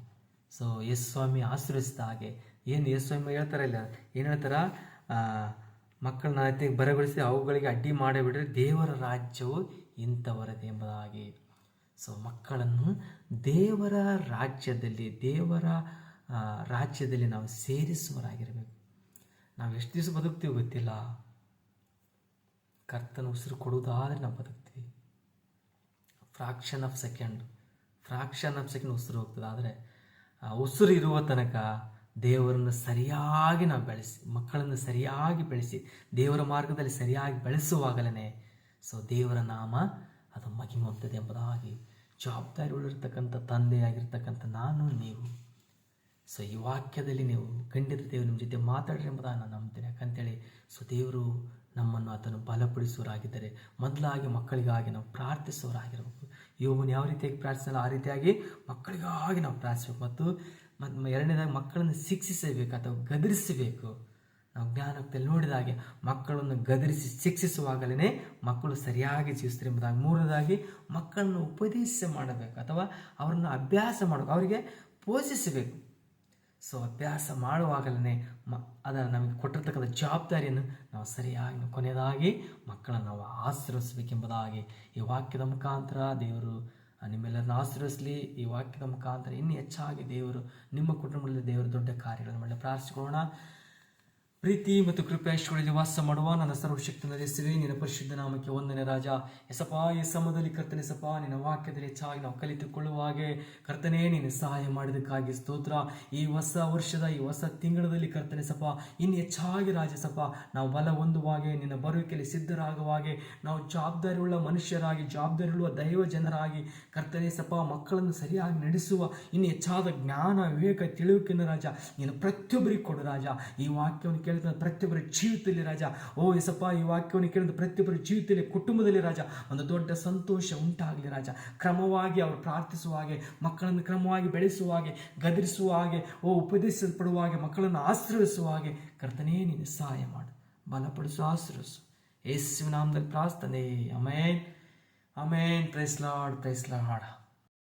ಸೊ ಯೇಸು ಸ್ವಾಮಿ ಆಶ್ರಯಿಸಿದ ಹಾಗೆ, ಏನು ಯೇಸು ಸ್ವಾಮಿ ಹೇಳ್ತಾರೆ ಇಲ್ಲ, ಏನು ಹೇಳ್ತಾರ? ಮಕ್ಕಳನ್ನ ಅತಿಗೆ ಬರಗೊಳಿಸಿ ಅವುಗಳಿಗೆ ಅಡ್ಡಿ ಮಾಡಿಬಿಟ್ರೆ ದೇವರ ರಾಜ್ಯವು ಇಂಥವರದ್ದು ಎಂಬುದಾಗಿ. ಸೊ ಮಕ್ಕಳನ್ನು ದೇವರ ರಾಜ್ಯದಲ್ಲಿ ದೇವರ ರಾಜ್ಯದಲ್ಲಿ ನಾವು ಸೇರಿಸುವರಾಗಿರಬೇಕು ನಾವು ಎಷ್ಟು ದಿವಸ ಬದುಕ್ತೀವಿ ಗೊತ್ತಿಲ್ಲ. ಕರ್ತನ ಉಸಿರು ಕೊಡುವುದಾದರೆ ನಾವು ಬದುಕ್ತೀವಿ. Fraction of second. Fraction of second ಉಸಿರು ಹೋಗ್ತದೆ. ಆದರೆ, ಆ ಉಸಿರು ಇರುವ ತನಕ ದೇವರನ್ನು ಸರಿಯಾಗಿ ನಾವು ಬೆಳೆಸಿ, ಮಕ್ಕಳನ್ನು ಸರಿಯಾಗಿ ಬೆಳೆಸಿ, ದೇವರ ಮಾರ್ಗದಲ್ಲಿ ಸರಿಯಾಗಿ ಬೆಳೆಸುವಾಗಲೇ ಸೊ ದೇವರ ನಾಮ ಅದು ಮಗಿ ಹೊಂದುತ್ತದೆ ಎಂಬುದಾಗಿ ಜವಾಬ್ದಾರಿ ಉಳಿರ್ತಕ್ಕಂಥ ತಂದೆಯಾಗಿರ್ತಕ್ಕಂಥ ನಾನು, ನೀವು. ಸೊ ಈ ವಾಕ್ಯದಲ್ಲಿ ನೀವು ಖಂಡಿತ ದೇವರು ನಿಮ್ಮ ಜೊತೆ ಮಾತಾಡ್ರಿ ಎಂಬುದಾಗಿ ನಾನು ನಂಬ್ತೇನೆ. ಯಾಕಂತೇಳಿ ಸೊ ದೇವರು ನಮ್ಮನ್ನು ಆತನು ಬಲಪಡಿಸುವರಾಗಿದ್ದರೆ ಮೊದಲಾಗಿ ಮಕ್ಕಳಿಗಾಗಿ ನಾವು ಪ್ರಾರ್ಥಿಸುವರಾಗಿರಬೇಕು ಯೋಗನ ಯಾವ ರೀತಿಯಾಗಿ ಪ್ರಾರ್ಥಿಸಲ್ಲ ಆ ರೀತಿಯಾಗಿ ಮಕ್ಕಳಿಗಾಗಿ ನಾವು ಪ್ರಾರ್ಥಿಸಬೇಕು ಮತ್ತು ಮತ್ತು ಎರಡನೇದಾಗಿ ಮಕ್ಕಳನ್ನು ಶಿಕ್ಷಿಸಬೇಕು, ಅಥವಾ ಗದರಿಸಬೇಕು. ನಾವು ಜ್ಞಾನಕ್ಕೆ ನೋಡಿದ ಹಾಗೆ ಮಕ್ಕಳನ್ನು ಗದರಿಸಿ ಶಿಕ್ಷಿಸುವಾಗಲೇ ಮಕ್ಕಳು ಸರಿಯಾಗಿ ಜೀವಿಸ್ತಾರೆ ಎಂಬುದಾಗಿ. ಮೂರನೇದಾಗಿ ಮಕ್ಕಳನ್ನು ಉಪದೇಶ ಮಾಡಬೇಕು ಅಥವಾ ಅವರನ್ನು ಅಭ್ಯಾಸ ಮಾಡಬೇಕು, ಅವರಿಗೆ ಪೋಷಿಸಬೇಕು. ಸೊ ಅಭ್ಯಾಸ ಮಾಡುವಾಗಲೇ ಮ ಅದರ ನಮಗೆ ಕೊಟ್ಟಿರ್ತಕ್ಕಂಥ ಜವಾಬ್ದಾರಿಯನ್ನು ನಾವು ಸರಿಯಾಗಿ ಕೊನೆಯದಾಗಿ ಮಕ್ಕಳನ್ನು ನಾವು ಆಶೀರ್ವಿಸಬೇಕೆಂಬುದಾಗಿ ಈ ವಾಕ್ಯದ ಮುಖಾಂತರ ದೇವರು ನಿಮ್ಮೆಲ್ಲರನ್ನು ಆಶೀರ್ವಿಸಲಿ ಈ ವಾಕ್ಯದ ಮುಖಾಂತರ ಇನ್ನೂ ಹೆಚ್ಚಾಗಿ ದೇವರು, ನಿಮ್ಮ ಕುಟುಂಬದಲ್ಲಿ ದೇವರು ದೊಡ್ಡ ಕಾರ್ಯಗಳನ್ನು ಮಾಡಲು. ಪ್ರಾರ್ಥಿಸಿಕೊಳ್ಳೋಣ. ಪ್ರೀತಿ ಮತ್ತು ಕೃಪೇಶ್ವರಲ್ಲಿ ವಾಸ ಮಾಡುವ ನನ್ನ ಸರ್ವಶಕ್ತಿ ಸಿರಿ, ನಿನ್ನ ಪರಿಶುದ್ಧ ನಾಮಕ್ಕೆ ಒಂದನೇ ರಾಜ. ಎಸಪ್ಪ ಈ ಸಮದಲ್ಲಿ ಕರ್ತನೆ ಸಪ ನಿನ್ನ ವಾಕ್ಯದಲ್ಲಿ ಹೆಚ್ಚಾಗಿ ನಾವು ಕಲಿತುಕೊಳ್ಳುವ ಹಾಗೆ ಕರ್ತನೇ ನೀನು ಸಹಾಯ ಮಾಡಿದಕ್ಕಾಗಿ ಸ್ತೋತ್ರ. ಈ ಹೊಸ ವರ್ಷದ, ಈ ಹೊಸ ತಿಂಗಳಲ್ಲಿ ಕರ್ತನೆ ಸಪ ಇನ್ನು ಹೆಚ್ಚಾಗಿ ರಾಜ ಸಪ ನಾವು ಬಲ ಹೊಂದುವಾಗೆ ನಿನ್ನ ಬರುವಿಕೆಯಲ್ಲಿ ಸಿದ್ಧರಾಗುವಾಗೆ ನಾವು ಜವಾಬ್ದಾರಿಯುಳ್ಳ ಮನುಷ್ಯರಾಗಿ, ಜವಾಬ್ದಾರಿಯುಳ್ಳ ದೈವ ಜನರಾಗಿ ಕರ್ತನೆ ಸಪ ಮಕ್ಕಳನ್ನು ಸರಿಯಾಗಿ ನಡೆಸುವ, ಇನ್ನು ಹೆಚ್ಚಾದ ಜ್ಞಾನ, ವಿವೇಕ ತಿಳುವಿಕೆಯನ್ನು ರಾಜ ನೀನು ಪ್ರತಿಯೊಬ್ಬರಿಗೆ ಕೊಡು ರಾಜ. ಈ ವಾಕ್ಯವನ್ನು ಕೇಳಿದ ಪ್ರತಿಯೊಬ್ಬರ ಜೀವಿತದಲ್ಲಿ ರಾಜ. ಓ ಎಸಪ್ಪ ಈ ವಾಕ್ಯವನ್ನು ಕೇಳಿದ ಪ್ರತಿಯೊಬ್ಬರ ಜೀವಿತದಲ್ಲಿ, ಕುಟುಂಬದಲ್ಲಿ ರಾಜ, ಒಂದು ದೊಡ್ಡ ಸಂತೋಷ ಉಂಟಾಗಲಿ ರಾಜ. ಕ್ರಮವಾಗಿ ಅವರು ಪ್ರಾರ್ಥಿಸುವ ಹಾಗೆ, ಮಕ್ಕಳನ್ನು ಕ್ರಮವಾಗಿ ಬೆಳೆಸುವ ಹಾಗೆ, ಗದರಿಸುವ ಹಾಗೆ, ಓ ಉಪದೇಶಿಸಲ್ಪಡುವ ಹಾಗೆ, ಮಕ್ಕಳನ್ನು ಆಶ್ರಯಿಸುವ ಹಾಗೆ, ಕರ್ತನೇ, ನೀನು ಸಹಾಯ ಮಾಡು. ಬಲಪಡಿಸು ಆಶ್ರಯಿಸು ಯೇಸುವಿನ ನಾಮದಲ್ಲಿ ಪ್ರಾರ್ಥನೆ. Amen amen praise lord praise lord.